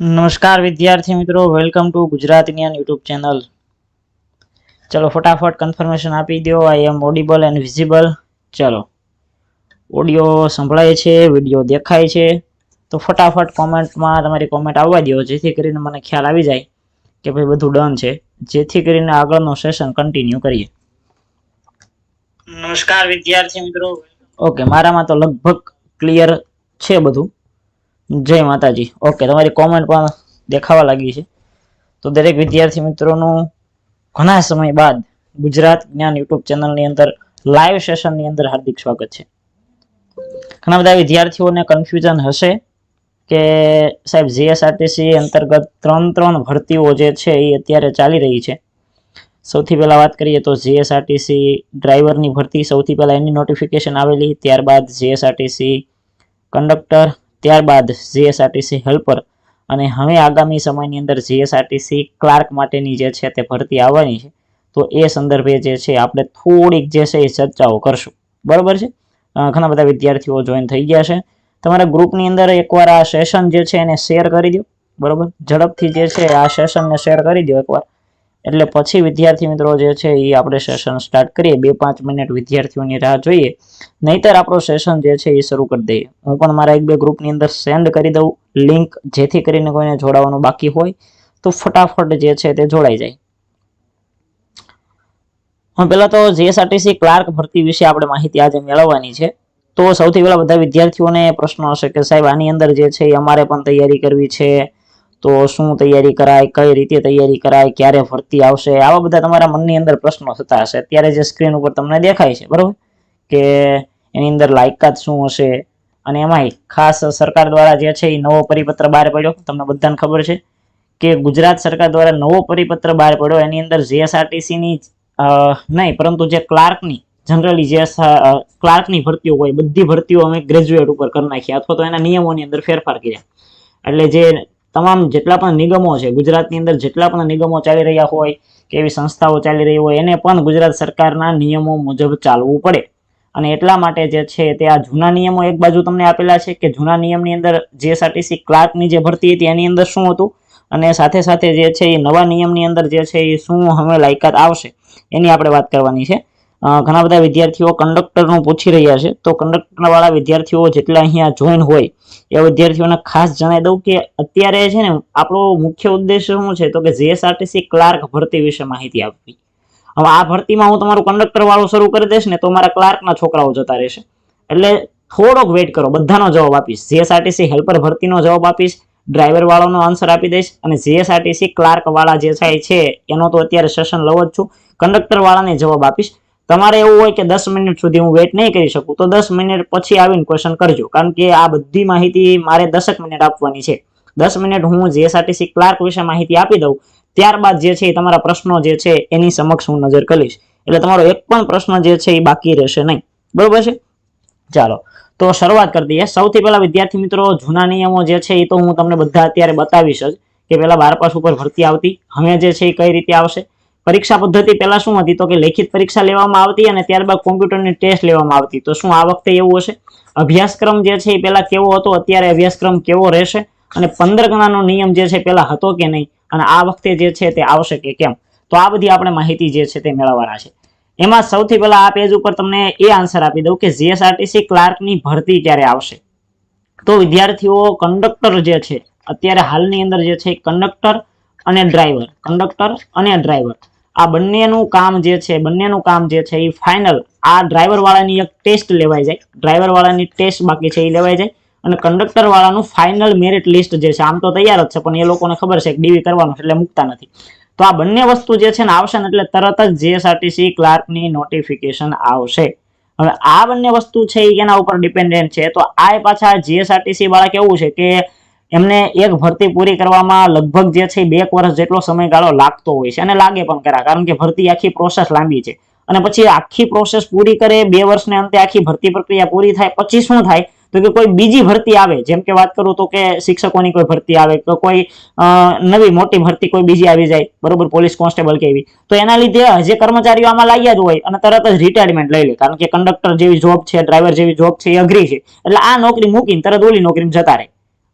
નમસ્કાર વિદ્યાર્થી મિત્રો વેલકમ ટુ ગુજરાત જ્ઞાન યુટ્યુબ ચેનલ ચલો ફટાફટ કન્ફર્મેશન આપી દો I am audible and visible ચલો. ઓડિયો સંભળાય છે વીડિયો દેખાય છે. તો ફટાફટ કોમેન્ટમાં તમારી કોમેન્ટ આવવા દો, જેથી કરીને મને ખ્યાલ આવી જાય કે ભાઈ બધું ડન છે. જેથી કરીને આગળનો સેશન કન્ટિન્યુ કરીએ. નમસ્કાર વિદ્યાર્થી મિત્રો. ઓકે મારામાં તો લગભગ ક્લિયર છે બધું. જય માતાજી. ઓકે તમારી કોમેન્ટ પણ દેખાવા લાગી છે. તો દરેક વિદ્યાર્થી મિત્રોનું ઘણા સમય બાદ ગુજરાત જ્ઞાન યુટ્યુબ ચેનલની અંદર લાઈવ સેશનની અંદર હાર્દિક સ્વાગત છે. ઘણા બધા વિદ્યાર્થીઓને કન્ફ્યુઝન હશે કે સાહેબ જીએસઆરટીસી અંતર્ગત ત્રણ ત્રણ ભરતીઓ જે છે એ અત્યારે ચાલી રહી છે. સૌથી પહેલાં વાત કરીએ તો જીએસઆરટીસી ડ્રાઈવરની ભરતી સૌથી પહેલાં એની નોટિફિકેશન આવેલી, ત્યારબાદ જીએસઆરટીસી કંડક્ટર ત્યારબાદ જીએસઆરટીસી હેલ્પર અને હવે આગામી સમયની અંદર જીએસઆરટીસી ક્લાર્ક માટેની જે છે તે ભરતી આવવાની છે. તો એ સંદર્ભે જે છે આપણે થોડીક જે છે એ ચર્ચાઓ કરશું. બરાબર છે? ઘણા બધા વિદ્યાર્થીઓ જોઈન થઈ ગયા છે. તમારા ગ્રુપની અંદર એકવાર આ સેશન જે છે એને શેર કરી દો બરાબર? ઝડપથી જે છે આ સેશનને શેર કરી દો એકવાર. એટલે પછી વિદ્યાર્થી મિત્રો જે છે એ આપણે સેશન સ્ટાર્ટ કરીએ. બે પાંચ મિનિટ વિદ્યાર્થીઓની રાહ જોઈએ. નહીતર આપણો સેશન જે છે એ શરૂ કરી દઈએ. હું પણ મારા એક બે ગ્રુપની અંદર સેન્ડ કરી દઉં લિંક જેથી કરીને કોઈને જોડાવાનું બાકી હોય તો ફટાફટ જે છે તે જોડાઈ જાય. હું પહેલા તો જીએસઆરટીસી ક્લાર્ક ભરતી વિશે આપણે માહિતી આજે મેળવવાની છે. તો સૌથી પહેલા બધા વિદ્યાર્થીઓને પ્રશ્ન હશે કે સાહેબ, આની અંદર જે છે એ અમારે પણ તૈયારી કરવી છે. તો શું તૈયારી કરાય, કઈ રીતે તૈયારી કરાય, ક્યારે ભરતી આવશે? આવા બધા તમારા મનની અંદર પ્રશ્નો થતા હશે. અત્યારે જે સ્ક્રીન ઉપર તમને દેખાય છે, બરોબર? કે એની અંદર લાયકાત શું હશે? અને એમાંય ખાસ સરકાર દ્વારા જે છે એ નવો પરિપત્ર બહાર પડ્યો. તમને બધાને ખબર છે કે ગુજરાત સરકાર દ્વારા નવો પરિપત્ર બહાર પડ્યો. એની અંદર જીએસઆરટીસીની નહીં, પરંતુ જે ક્લાર્કની, જનરલી જે ક્લાર્કની ભરતીઓ હોય, બધી ભરતીઓ અમે ગ્રેજ્યુએટ ઉપર કરી નાખી. અથવા તો એના નિયમોની અંદર ફેરફાર કર્યા. એટલે જે તમામ જેટલા પણ નિગમો છે, ગુજરાતની અંદર જેટલા પણ નિગમો ચાલી રહ્યા હોય, કે એવી સંસ્થાઓ ચાલી રહી હોય, એને પણ ગુજરાત સરકારના નિયમો મુજબ ચાલવું પડે. અને એટલા માટે જે છે તે આ જૂના નિયમો એક બાજુ તમને આપેલા છે કે જૂના નિયમની અંદર જીએસઆરટીસી ક્લાર્કની જે ભરતી હતી એની અંદર શું હતું? અને સાથે સાથે જે છે એ નવા નિયમની અંદર જે છે એ શું હવે લાયકાત આવશે? એની આપણે વાત કરવાની છે. ઘણા બધા વિદ્યાર્થીઓ કંડક્ટરનું પૂછી રહ્યા છે. તો કંડક્ટરવાળા વિદ્યાર્થીઓ જેટલા અહીંયા જોઈન હોય, એ વિદ્યાર્થીઓને ખાસ જણાવી દઉં કે અત્યારે છે ને, આપણો મુખ્ય ઉદ્દેશ શું છે? તો કે જીએસઆરટીસી ક્લાર્ક ભરતી વિશે માહિતી આપવી. હવે આ ભરતીમાં હું તમારું કંડક્ટરવાળું શરૂ કરી દઈશ ને તો મારા ક્લાર્કના છોકરાઓ જતા રહેશે. એટલે થોડોક વેઇટ કરો, બધાનો જવાબ આપીશ. જીએસઆરટીસી હેલ્પર ભરતીનો જવાબ આપીશ ડ્રાઈવર વાળાનો આન્સર આપી દઈશ અને જીએસઆરટીસી ક્લાર્ક વાળા જે થાય છે, એનો તો અત્યારે સેશન લઉં જ છું. કંડક્ટર વાળાને જવાબ આપીશ. તમારે એવું હોય કે દસ મિનિટ સુધી હું વેઇટ નહીં કરી શકું, તો દસ મિનિટ પછી આવીને ક્વેશ્ચન કરજો. કારણ કે આ બધી માહિતી મારે દસક મિનિટ આપવાની છે. દસ મિનિટ હું જીએસઆરટીસી ક્લાર્ક વિશે માહિતી આપી દઉં, ત્યારબાદ જે છે એ તમારા પ્રશ્નો જે છે એની સમક્ષ હું નજર કરીશ. એટલે તમારો એક પણ પ્રશ્ન જે છે એ બાકી રહેશે નહીં. બરોબર છે? ચાલો. તો શરૂઆત કરી સૌથી પહેલા વિદ્યાર્થી મિત્રો, જૂના નિયમો જે છે એ તો હું તમને બધા અત્યારે બતાવીશ જ કે પહેલા બાર પાસ ઉપર ભરતી આવતી, હવે જે છે એ કઈ રીતે આવશે? પરીક્ષા પદ્ધતિ પહેલા શું હતી? તો કે લેખિત પરીક્ષા લેવામાં આવતી અને ત્યારબાદ કોમ્પ્યુટરની ટેસ્ટ લેવામાં આવતી. તો શું આ વખતે એવું હશે? અભ્યાસક્રમ જે છે એ પહેલા કેવો હતો? અત્યારે અભ્યાસક્રમ કેવો રહેશે? અને પંદર ગણાનો નિયમ જે છે પહેલા હતો કે નહીં? અને આ વખતે જે છે તે આવશે કે કેમ? તો આ બધી આપણે માહિતી જે છે તે મેળવવાના છે. એમાં સૌથી પહેલા આ પેજ ઉપર તમને એ આન્સર આપી દઉં કે જીએસઆરટીસી ક્લાર્કની ભરતી ક્યારે આવશે? તો વિદ્યાર્થીઓ કંડક્ટર જે છે, અત્યારે હાલની અંદર જે છે કંડક્ટર અને ડ્રાઈવર કંડક્ટર અને ડ્રાઈવર આ બંનેનું કામ જે છે, બંનેનું કામ જે છે, એ ફાઇનલ આ ડ્રાઈવર વાળાની એક ટેસ્ટ લેવાઈ જાય. ડ્રાઈવર વાળાની ટેસ્ટ બાકી છે, એ લેવાઈ જાય. અને કંડક્ટર વાળાનું ફાઇનલ મેરિટ લિસ્ટ જે છે, આમ તો તૈયાર જ છે, પણ એ લોકોને ખબર છે કે ડીવી કરવાનું એટલે મૂકતા નથી. તો આ બંને વસ્તુ જે છે ને આવશે ને, એટલે તરત જ જીએસઆરટીસી ક્લાર્કની નોટિફિકેશન આવશે. હવે આ બંને વસ્તુ છે, એ એના ઉપર ડિપેન્ડન્ટ છે. તો આ પાછા જીએસઆરટીસી વાળા કેવું છે કે એમને એક ભરતી પૂરી કરવામાં લગભગ જે છે બે એક વર્ષ જેટલો સમયગાળો લાગતો હોય છે અને લાગે પણ ખરા, કારણ કે ભરતી આખી પ્રોસેસ લાંબી છે. અને પછી આખી પ્રોસેસ પૂરી કરે, બે વર્ષને અંતે આખી ભરતી પ્રક્રિયા પૂરી થાય, પછી શું થાય? તો કે કોઈ બીજી ભરતી આવે, જેમ કે વાત કરું તો કે શિક્ષકોની કોઈ ભરતી આવે, તો કોઈ નવી મોટી ભરતી કોઈ બીજી આવી જાય, બરોબર, પોલીસ કોન્સ્ટેબલ કે એવી. તો એના લીધે જે કર્મચારીઓ આમાં લાગ્યા જ હોય, અને તરત જ રિટાયરમેન્ટ લઈ લે, કારણ કે કંડક્ટર જેવી જોબ છે ડ્રાઈવર જેવી જોબ છે, એ અઘરી છે. એટલે આ નોકરી મૂકીને તરત ઓલી નોકરીમાં જતા રહે.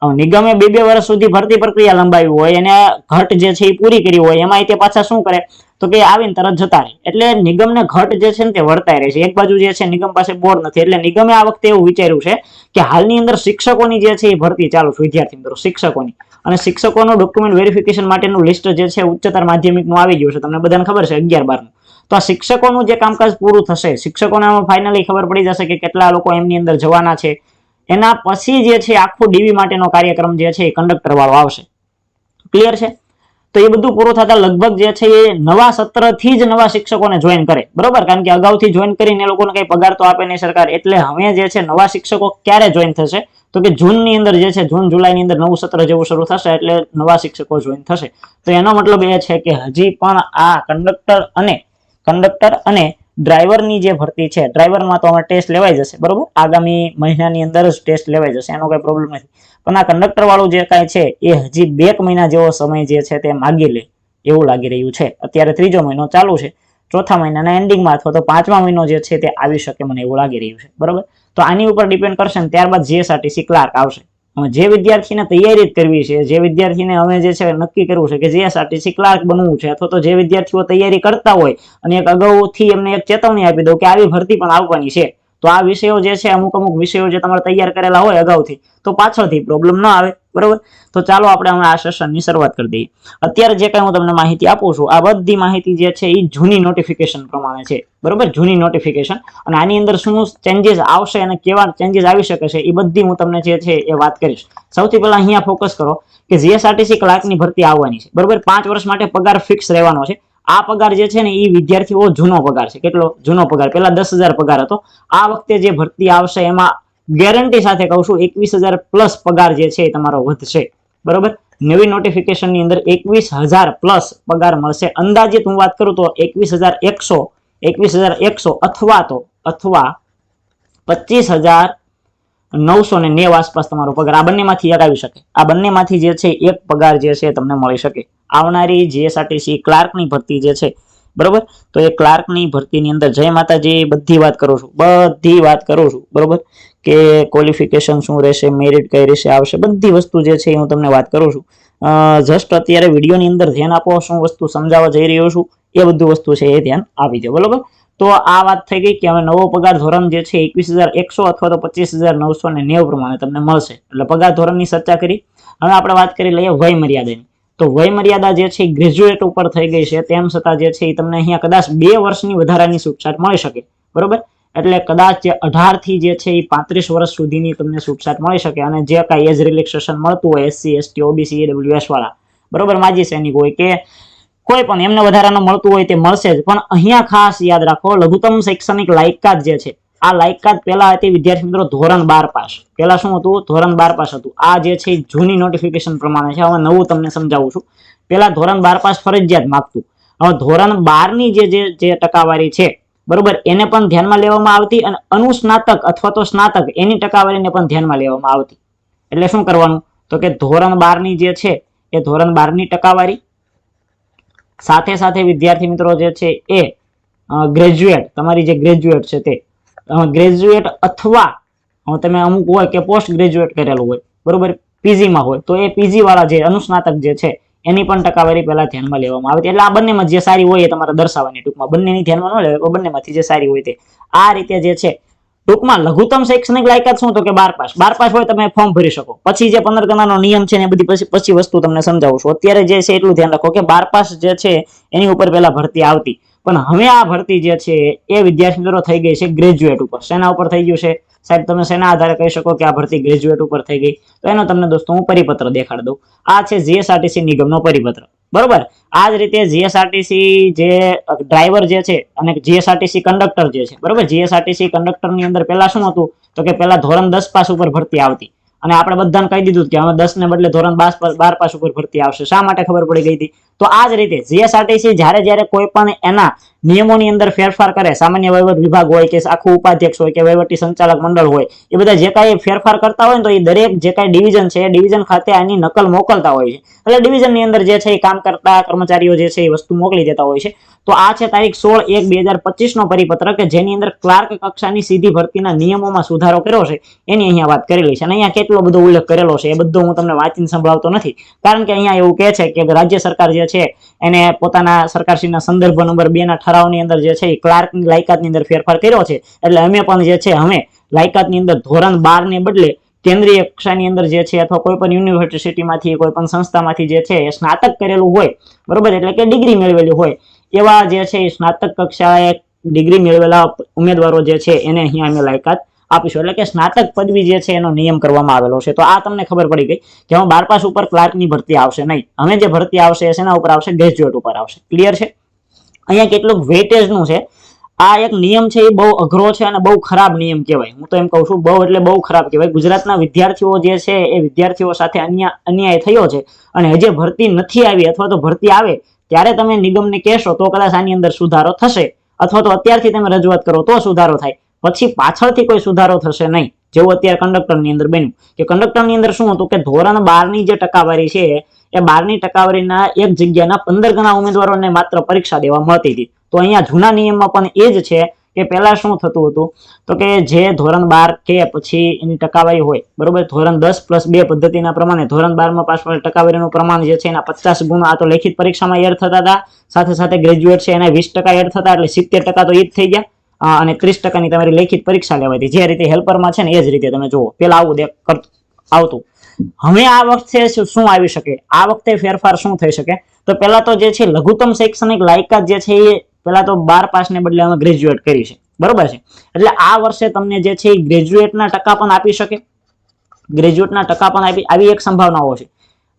નિગમે બે બે વર્ષ સુધી ભરતી પ્રક્રિયા લંબાવી હોય અને ઘટ જે છે એ પૂરી કરી હોય, એમાં તે પાછા શું કરે? તો કે આવીને તરત જતા રહે. એટલે નિગમને ઘટ જે છે ને તે વર્તાય રહે છે. એક બાજુ જે છે નિગમ પાસે બોર્ડ નથી. એટલે નિગમે આ વખતે એવું વિચાર્યું છે કે હાલની અંદર શિક્ષકોની જે છે એ ભરતી ચાલુ છે, વિદ્યાર્થી મિત્રો, શિક્ષકોની. અને શિક્ષકોનું ડોક્યુમેન્ટ વેરિફિકેશન માટેનું લિસ્ટ જે છે ઉચ્ચતર માધ્યમિકનું આવી ગયું છે. તમને બધાને ખબર છે અગિયાર બારનું. તો આ શિક્ષકોનું જે કામકાજ પૂરું થશે, શિક્ષકોને ફાઇનલી ખબર પડી જશે કે કેટલા લોકો એમની અંદર જવાના છે. એના પછી જે છે આખો ડીવી માટેનો કાર્યક્રમ જે છે એ કંડક્ટર વાળો આવશે. ક્લિયર છે? તો એ બધું પૂરું થતા લગભગ જે છે એ નવા સત્રથી જ નવા શિક્ષકોને જોઈન કરે. બરોબર? કારણ કે અગાઉથી જોઈન કરીને એ લોકોને કઈ પગાર તો આપે નહીં સરકાર. એટલે હવે જે છે નવા શિક્ષકો ક્યારે જોઈન થશે? તો કે જૂનની અંદર જે છે, જૂન, જુલાઈની અંદર નવું સત્ર જેવું શરૂ થશે એટલે નવા શિક્ષકો જોઈન થશે. તો એનો મતલબ એ છે કે હજી પણ આ કંડક્ટર અને કંડક્ટર અને ડ્રાઈવરની જે ભરતી છે, ડ્રાઈવરમાં તો અમે ટેસ્ટ લેવાઈ જશે, બરોબર? આગામી મહિનાની અંદર જ ટેસ્ટ લેવાઈ જશે, એનો કોઈ પ્રોબ્લેમ નથી. પણ આ કંડક્ટર વાળું જે કાંઈ છે, એ હજી બે મહિના જેવો સમય જે છે તે માગી લે, એવું લાગી રહ્યું છે. અત્યારે ત્રીજો મહિનો ચાલુ છે. ચોથા મહિનાના એન્ડિંગમાં અથવા તો પાંચમા મહિનો જે છે તે આવી શકે, મને એવું લાગી રહ્યું છે, બરોબર? તો આની ઉપર ડિપેન્ડ કરશે ને ત્યારબાદ જીએસઆરટીસી ક્લાર્ક આવશે. જે વિદ્યાર્થીને તૈયારી જ કરવી છે, જે વિદ્યાર્થીને હવે જે છે નક્કી કરવું છે કે જીએસઆરટીસી ક્લાર્ક બનવું છે અથવા તો જે વિદ્યાર્થીઓ તૈયારી કરતા હોય અને એક અગાઉથી એમને એક ચેતવણી આપી દો કે આવી ભરતી પણ આવવાની છે. તો આ વિષયો જે છે, અમુક અમુક વિષયો જે તમારે તૈયાર કરેલા હોય અગાઉથી, તો પાછળથી પ્રોબ્લેમ ન આવે, બરોબર? તો ચાલો આપણે હમણાં આ સેશનની શરૂઆત કરી દઈએ. અત્યારે જે કઈ હું તમને માહિતી આપું છું, આ બધી માહિતી જે છે એ જૂની નોટિફિકેશન પ્રમાણે છે, બરોબર? જૂની નોટિફિકેશન અને આની અંદર શું ચેન્જીસ આવશે અને કેવા ચેન્જીસ આવી શકે છે એ બધી હું તમને જે છે, એ વાત કરીશ. સૌથી પહેલા અહીંયા ફોકસ કરો કે જીએસઆરટીસી ક્લાર્કની ભરતી આવવાની છે, બરોબર? પાંચ વર્ષ માટે પગાર ફિક્સ રહેવાનો છે. આ પગાર જે છે ને એ વિદ્યાર્થીઓ જૂનો પગાર છે. કેટલો? જૂનો પગાર. પેલા દસ હજાર પગાર હતો. આ વખતે જે ભરતી આવશે એમાં ગેરંટી સાથે કહું છું એકવીસ હજાર પ્લસ પગાર જે છે એ તમારો વધશે. બરોબર? નવી નોટિફિકેશનની અંદર એકવીસ હજાર પ્લસ પગાર મળશે. અંદાજિત હું વાત કરું તો એકવીસ હજાર એકસો, એકવીસ હજાર એકસો અથવા તો, અથવા પચીસ હજાર નવસો ને નેવ આસપાસ તમારો પગાર. આ બંનેમાંથી એક આવી શકે. આ બંનેમાંથી જે છે એક પગાર જે છે તમને મળી શકે. આવનારી જીએસઆરટીસી ક્લાર્કની ભરતી જે છે, બરોબર? તો એ ક્લાર્કની ભરતીની અંદર જય માતાજી, બધી વાત કરું છું, બધી વાત કરું છું, બરોબર? કે ક્વોલિફિકેશન શું રહેશે મેરિટ કઈ રહેશે, આવશે, બધી વસ્તુ જે છે હું તમને વાત કરું છું. જસ્ટ અત્યારે વિડીયોની અંદર ધ્યાન આપો, શું વસ્તુ સમજાવવા જઈ રહ્યો છું, એ બધું વસ્તુ છે એ ધ્યાન આપી દો, બરોબર? તો આ વાત થઈ ગઈ કે હવે નવો પગાર ધોરણ જે છે એકવીસ હજાર એકસો અથવા તો પચીસ હજાર નવસો ને નેવું પ્રમાણે તમને મળશે. એટલે પગાર ધોરણની ચર્ચા કરી. હવે આપણે વાત કરી લઈએ વય મર્યાદાની. તો વય મર્યાદા જે છે ગ્રેજ્યુએટ ઉપર થઈ ગઈ છે. તેમ છતાં જે છે એ તમને અહીંયા કદાચ બે વર્ષની વધારાની છૂટછાટ મળી શકે. બરોબર? એટલે કદાચ જે અઢારથી જે છે એ પાંત્રીસ વર્ષ સુધીની તમને છૂટછાટ મળી શકે અને જે કાંઈ એજ રિલેક્સેશન મળતું હોય એસસી એસટી ઓબીસી એડબ્લ્યુએસ વાળા. બરોબર, માજી સૈનિક હોય કે કોઈ પણ એમને વધારાનું મળતું હોય તે મળશે જ. પણ અહીંયા ખાસ યાદ રાખો, લઘુત્તમ શૈક્ષણિક લાયકાત જે છે આ લાયકાત પહેલા હતી વિદ્યાર્થી મિત્રો ધોરણ બાર પાસ. પહેલા શું હતું? ધોરણ બાર પાસ હતું. આ જે છે જૂની નોટિફિકેશન પ્રમાણે છે. હવે નવું તમને સમજાવું છું. પહેલા ધોરણ બાર પાસ ફરજિયાત માગતું હવે ધોરણ બારની જે જે ટકાવારી છે, બરોબર, એને પણ ધ્યાનમાં લેવામાં આવતી અને અનુસ્નાતક અથવા તો સ્નાતક એની ટકાવારીને પણ ધ્યાનમાં લેવામાં આવતી. એટલે શું કરવાનું? તો કે ધોરણ બારની જે છે, એ ધોરણ બારની ટકાવારી. સાથે સાથે વિદ્યાર્થી મિત્રો જે છે, એ ગ્રેજ્યુએટ તમારી જે ગ્રેજ્યુએટ છે તે ગ્રેજ્યુએટ અથવા તમે અમુક હોય કે પોસ્ટ ગ્રેજ્યુએટ કરેલું હોય, બરોબર? પીજીમાં હોય, તો એ પીજી વાળા જે અનુસ્નાતક જે છે, એની પણ ટકાવારી પહેલા ધ્યાનમાં લેવામાં આવે એટલે આ બંનેમાં જે સારી હોય એ તમારે દર્શાવવાની ટૂંકમાં. બંનેની ધ્યાનમાં ન પણ બંનેમાંથી જે સારી હોય તે. આ રીતે જે છે, ટૂંકમાં લઘુત્તમ શૈક્ષણિક લાયકાત શું તો કે બાર પાસ. બાર પાસ હોય તમે ફોર્મ ભરી શકો. પછી જે પંદર ગણાનો નિયમ છે ને એ બધી પછી પછી વસ્તુ તમને સમજાવું છું. અત્યારે જે છે એટલું ધ્યાન રાખો કે બાર પાસ જે છે, એની ઉપર પહેલા ભરતી આવતી. પણ હવે આ ભરતી જે છે એ વિદ્યાર્થી મિત્રો થઈ ગઈ છે ગ્રેજ્યુએટ ઉપર. શેના ઉપર થઈ ગયું છે? સાહેબ, તમે શેના આધારે કહી શકો કે આ ભરતી ગ્રેજ્યુએટ ઉપર થઈ ગઈ? તો એનો તમને દોસ્તો હું પરિપત્ર દેખાડી દઉં. આ છે જીએસઆરટીસી નિગમનો પરિપત્ર. બરોબર? આ જ રીતે જીએસઆરટીસી જે ડ્રાઈવર જે છે અને જીએસઆરટીસી કંડક્ટર જે છે. બરોબર? જીએસઆરટીસી કંડક્ટરની અંદર પહેલા શું હતું? તો કે પહેલા ધોરણ દસ પાસ ઉપર ભરતી આવતી. અને આપણે બધાને કહી દીધું કે હવે દસ ને બદલે ધોરણ બાર પાસ ઉપર ભરતી આવશે. શા માટે ખબર પડી ગઈ હતી? તો આ જ રીતે જીએસઆરટીસી જ્યારે જ્યારે કોઈ પણ એના નિયમોની અંદર ફેરફાર કરે, સામાન્ય વહીવટ વિભાગ હોય કે આખું ઉપાધ્યક્ષ હોય કે વહીવટી સંચાલક મંડળ હોય, એ બધા જે કાંઈ ફેરફાર કરતા હોય ને તો એ દરેક જે કાંઈ ડિવિઝન છે ડિવિઝન ખાતે આની નકલ મોકલતા હોય છે. એટલે ડિવિઝનની અંદર જે છે એ કામ કરતા કર્મચારીઓ જે છે એ વસ્તુ મોકલી દેતા હોય છે. તો આ છે તારીખ સોળ એક બે હજાર પરિપત્ર કે જેની અંદર ક્લાર્ક કક્ષાની સીધી ભરતીના નિયમોમાં સુધારો કર્યો છે, એની અહીંયા વાત કરેલી છે. અને અહીંયા કેટલો બધો ઉલ્લેખ કરેલો છે, એ બધો હું તમને વાંચીને સંભળાવતો નથી. કારણ કે અહીંયા એવું કહે છે કે રાજ્ય સરકાર જે છે, એને પોતાના સરકારશ્રીના સંદર્ભ નંબર બે ના ઠરાવની અંદર જે છે એ ક્લાર્કની લાયકાતની અંદર ફેરફાર કર્યો છે. એટલે અમે પણ જે છે અમે લાયકાતની અંદર ધોરણ બાર ને બદલે કેન્દ્રીય કક્ષાની અંદર જે છે અથવા કોઈ પણ યુનિવર્સિટીમાંથી, કોઈ પણ સંસ્થામાંથી જે છે એ સ્નાતક કરેલું હોય, બરોબર? એટલે કે ડિગ્રી મેળવેલી હોય. એવા જે છે એ સ્નાતક કક્ષાએ ડિગ્રી મેળવેલા ઉમેદવારો જે છે એને અહીંયા અમે લાયકાત આપીશું. એટલે કે સ્નાતક પદવી જે છે એનો નિયમ કરવામાં આવેલો છે. તો આ તમને ખબર પડી ગઈ કે હવે બાર પાસ ઉપર ક્લાર્કની ભરતી આવશે નહીં. હવે જે ભરતી આવશે એના ઉપર આવશે? ગ્રેજ્યુએટ ઉપર આવશે. ક્લિયર છે? અહીંયા કેટલુંક વેટેજનું છે. આ એક નિયમ છે, એ બહુ અઘરો છે અને બહુ ખરાબ નિયમ કહેવાય. હું તો એમ કહું છું, બહુ એટલે બહુ ખરાબ કહેવાય. ગુજરાતના વિદ્યાર્થીઓ જે છે, એ વિદ્યાર્થીઓ સાથે અન્ય, અન્યાય થયો છે. અને હજી ભરતી નથી આવી, અથવા તો ભરતી આવે, ત્યારે તમે નિગમને કહેશો, તો કદાચ આની અંદર સુધારો થશે. અથવા તો અત્યારથી તમે રજૂઆત કરો, તો સુધારો થાય. પછી પાછળથી કોઈ સુધારો થશે નહીં. જેવું અત્યારે કંડક્ટરની અંદર બન્યું. કે કંડક્ટરની અંદર શું હતું કે ધોરણ બારની જે ટકાવારી છે એ બારની ટકાવારીના એક જગ્યાના પંદર ગણા ઉમેદવારોને માત્ર પરીક્ષા દેવા મળતી હતી. તો અહીંયા જૂના નિયમમાં પણ એ જ છે કે પહેલા શું થતું હતું? તો કે જે ધોરણ બાર કે પછી એની ટકાવારી હોય, બરોબર? ધોરણ દસ પ્લસ બે પદ્ધતિના પ્રમાણે ધોરણ બારમાં પાસ ટકાવારીનું પ્રમાણ જે છે એના પચાસ ગુણ આ તો લેખિત પરીક્ષામાં એડ થતા હતા. સાથે સાથે ગ્રેજ્યુએટ છે એના વીસ ટકા એડ થતા, એટલે સિત્તેર ટકા તો એ જ થઈ ગયા. અને ત્રીસ ટકાની તમારી લેખિત પરીક્ષા લેવાતી જે રીતે હેલ્પરમાં છે ને એ જ રીતે તમે જુઓ. પેલા આવું આવતું. હવે આ વખતે શું આવી શકે? આ વખતે ફેરફાર શું થઈ શકે? તો પેલા તો જે છે, લઘુત્તમ શૈક્ષણિક લાયકાત જે છે એ પેલા તો બાર પાસને બદલે અમે ગ્રેજ્યુએટ કરી છે. બરોબર છે? એટલે આ વર્ષે તમને જે છે ગ્રેજ્યુએટના ટકા પણ આપી શકે. ગ્રેજ્યુએટના ટકા પણ આપી આવી એક સંભાવનાઓ છે.